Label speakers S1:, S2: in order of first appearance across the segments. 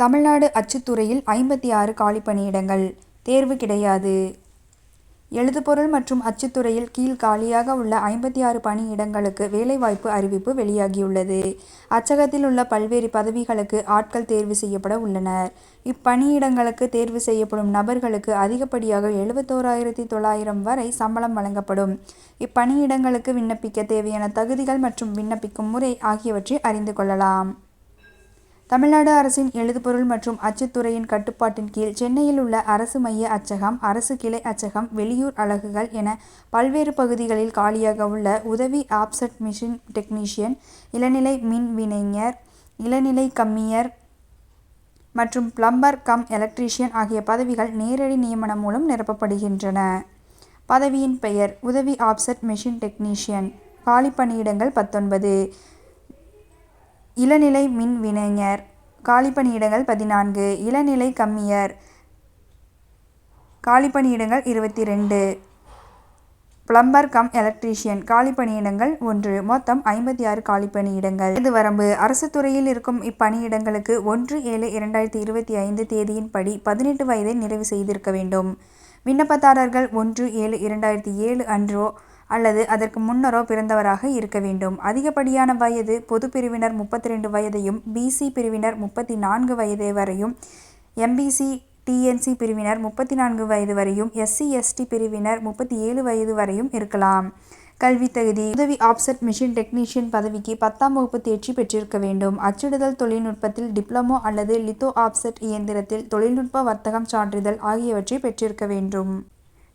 S1: தமிழ்நாடு அச்சுத்துறையில் ஐம்பத்தி ஆறு காலிப்பணியிடங்கள் தேர்வு கிடையாது எழுதுபொருள் மற்றும் அச்சுத்துறையில் கீழ் காலியாக உள்ள ஐம்பத்தி ஆறு பணியிடங்களுக்கு வேலைவாய்ப்பு அறிவிப்பு வெளியாகியுள்ளது. அச்சகத்தில் உள்ள பல்வேறு பதவிகளுக்கு ஆட்கள் தேர்வு செய்யப்பட உள்ளனர். இப்பணியிடங்களுக்கு தேர்வு செய்யப்படும் நபர்களுக்கு அதிகப்படியாக எழுபத்தோராயிரத்தி தொள்ளாயிரம் வரை சம்பளம் வழங்கப்படும். இப்பணியிடங்களுக்கு விண்ணப்பிக்க தேவையான தகுதிகள் மற்றும் விண்ணப்பிக்கும் முறை ஆகியவற்றை அறிந்து கொள்ளலாம். தமிழ்நாடு அரசின் எழுதுபொருள் மற்றும் அச்சுத்துறையின் கட்டுப்பாட்டின் கீழ் சென்னையில் உள்ள அரசு மைய அச்சகம் அரசு கிளை அச்சகம் வெளியூர் அலகுகள் என பல்வேறு பகுதிகளில் காலியாக உள்ள உதவி ஆப்செட் மிஷின் டெக்னீஷியன் இளநிலை மின் வினைஞர் இளநிலை கம்மியர் மற்றும் பிளம்பர் கம் எலக்ட்ரீஷியன் ஆகிய பதவிகள் நேரடி நியமனம் மூலம் நிரப்பப்படுகின்றன. பதவியின் பெயர் உதவி ஆப்செட் மிஷின் டெக்னீஷியன். காலிப்பணியிடங்கள் பத்தொன்பது. இளநிலை மின் வினைஞர். காலிப்பணியிடங்கள் பதினான்கு. இளநிலை கம்மியர். காலிப்பணியிடங்கள் இருபத்திரண்டு. Plumber cum electrician. காலிப்பணியிடங்கள் ஒன்று. மொத்தம் ஐம்பத்தி ஆறு காலிப்பணியிடங்கள். இது வரம்பு அரசு துறையில் இருக்கும் இப்பணியிடங்களுக்கு ஒன்று ஏழு இரண்டாயிரத்தி இருபத்தி ஐந்து தேதியின்படி பதினெட்டு வயதை நிறைவு செய்திருக்க வேண்டும். விண்ணப்பதாரர்கள் ஒன்று ஏழு இரண்டாயிரத்தி ஏழு அன்றோ அல்லது அதற்கு முன்னரோ பிறந்தவராக இருக்க வேண்டும். அதிகப்படியான வயது பொதுப் பிரிவினர் முப்பத்தி ரெண்டு வயதையும் பிசி பிரிவினர் முப்பத்தி நான்கு வயது வரையும் எம்பிசி டிஎன்சி பிரிவினர் முப்பத்தி நான்கு வயது வரையும் எஸ்சி எஸ்டி பிரிவினர் முப்பத்தி ஏழு வயது வரையும் இருக்கலாம். கல்வி தகுதி உதவி ஆப்செட் மிஷின் டெக்னீஷியன் பதவிக்கு பத்தாம் வகுப்பு தேர்ச்சி பெற்றிருக்க வேண்டும். அச்சிடுதல் தொழில்நுட்பத்தில் டிப்ளமோ அல்லது லித்தோ ஆப்செட் இயந்திரத்தில் தொழில்நுட்ப வர்த்தகம் சான்றிதழ் ஆகியவற்றை பெற்றிருக்க வேண்டும்.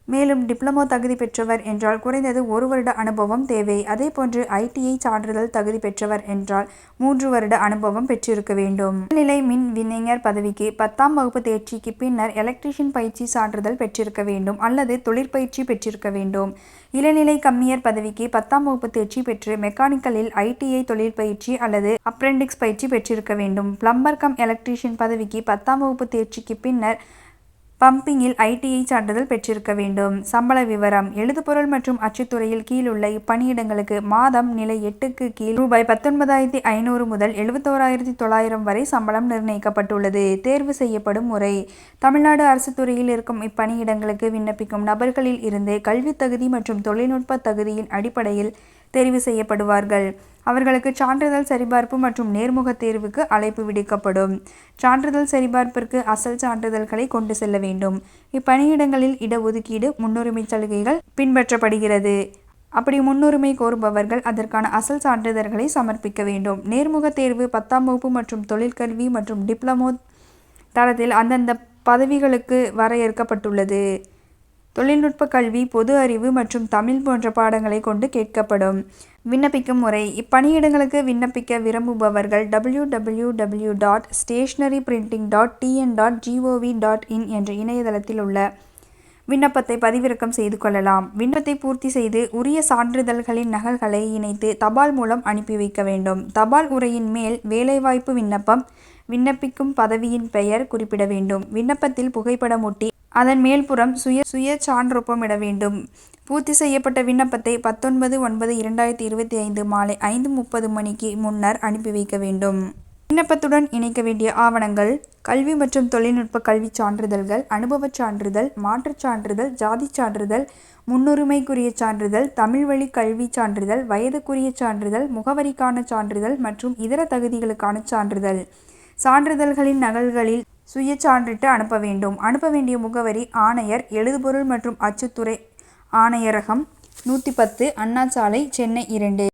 S1: மேலும் டிப்ளமோ தகுதி பெற்றவர் என்றால் குறைந்தது ஒரு வருட அனுபவம் தேவை. அதே போன்று ஐடிஐ சான்றிதழ் தகுதி பெற்றவர் என்றால் மூன்று வருட அனுபவம் பெற்றிருக்க வேண்டும். நிலை மின் வினைஞர் பதவிக்கு பத்தாம் வகுப்பு தேர்ச்சிக்கு பின்னர் எலக்ட்ரிஷியன் பயிற்சி சான்றிதழ் பெற்றிருக்க வேண்டும் அல்லது தொழிற்பயிற்சி பெற்றிருக்க வேண்டும். இளநிலை கம்மியர் பதவிக்கு பத்தாம் வகுப்பு தேர்ச்சி பெற்று மெக்கானிக்கலில் ஐடிஐ தொழிற்பயிற்சி அல்லது அப்ரெண்டிக்ஸ் பயிற்சி பெற்றிருக்க வேண்டும். பிளம்பர் கம் எலக்ட்ரீஷியன் பதவிக்கு பத்தாம் வகுப்பு தேர்ச்சிக்கு பின்னர் பம்பிங்கில் ஐடிஐ சான்றிதழ் பெற்றிருக்க வேண்டும். சம்பள விவரம் எழுதுபொருள் மற்றும் அச்சுத்துறையில் கீழுள்ள இப்பணியிடங்களுக்கு மாதம் நிலை எட்டுக்கு கீழ் ரூபாய் பத்தொன்பதாயிரத்தி ஐநூறு முதல் எழுபத்தோராயிரத்தி தொள்ளாயிரம் வரை சம்பளம் நிர்ணயிக்கப்பட்டுள்ளது. தேர்வு செய்யப்படும் முறை தமிழ்நாடு அரசு துறையில் இருக்கும் இப்பணியிடங்களுக்கு விண்ணப்பிக்கும் நபர்களில் இருந்து கல்வித் தகுதி மற்றும் தொழில்நுட்ப தகுதியின் அடிப்படையில் தெரிவு செய்யப்படுவார்கள். அவர்களுக்கு சான்றிதழ் சரிபார்ப்பு மற்றும் நேர்முக தேர்வுக்கு அழைப்பு விடுக்கப்படும். சான்றிதழ் சரிபார்ப்பிற்கு அசல் சான்றிதழ்களை கொண்டு செல்ல வேண்டும். இப்பணியிடங்களில் இட ஒதுக்கீடு முன்னுரிமை சலுகைகள் பின்பற்றப்படுகிறது. அப்படி முன்னுரிமை கோருபவர்கள் அதற்கான அசல் சான்றிதழ்களை சமர்ப்பிக்க வேண்டும். நேர்முக தேர்வு பத்தாம் வகுப்பு மற்றும் தொழிற்கல்வி மற்றும் டிப்ளமோ தரத்தில் அந்தந்த பதவிகளுக்கு வரையறுக்கப்பட்டுள்ளது. தொழில்நுட்ப கல்வி பொது அறிவு மற்றும் தமிழ் போன்ற பாடங்களை கொண்டு கேட்கப்படும். விண்ணப்பிக்கும் முறை இப்பணியிடங்களுக்கு விண்ணப்பிக்க விரும்புபவர்கள் W W W dot stationery printing dot TN dot gov dot in என்ற இணையதளத்தில் உள்ள விண்ணப்பத்தை பதிவிறக்கம் செய்து கொள்ளலாம். விண்ணப்பத்தை பூர்த்தி செய்து உரிய சான்றிதழ்களின் நகல்களை இணைத்து தபால் மூலம் அனுப்பி வைக்க வேண்டும். தபால் உரையின் மேல் வேலைவாய்ப்பு விண்ணப்பம் விண்ணப்பிக்கும் பதவியின் பெயர் குறிப்பிட வேண்டும். விண்ணப்பத்தில் புகைப்படம் ஒட்டி அதன் மேல்புறம் சுய சுய சான்றொப்பமிட வேண்டும். பூர்த்தி செய்யப்பட்ட விண்ணப்பத்தை பத்தொன்பது ஒன்பது இரண்டாயிரத்தி இருபத்தி ஐந்து மாலை ஐந்து முப்பது மணிக்கு முன்னர் அனுப்பி வைக்க வேண்டும். விண்ணப்பத்துடன் இணைக்க வேண்டிய ஆவணங்கள் கல்வி மற்றும் தொழில்நுட்ப கல்விச் சான்றிதழ்கள் அனுபவச் சான்றிதழ் மாற்றுச் சான்றிதழ் ஜாதிச் சான்றிதழ் முன்னுரிமைக்குரிய சான்றிதழ் தமிழ் வழி கல்விச் சான்றிதழ் வயதுக்குரிய சான்றிதழ் முகவரிக்கான சான்றிதழ் மற்றும் இதர தகுதிகளுக்கான சான்றிதழ். சான்றிதழ்களின் நகல்களில் சுயச்சான்றிட்டு அனுப்ப வேண்டும். அனுப்ப வேண்டிய முகவரி ஆணையர் எழுதுபொருள் மற்றும் அச்சுத்துறை ஆணையரகம் நூற்றி பத்து அண்ணா சாலை சென்னை இரண்டு.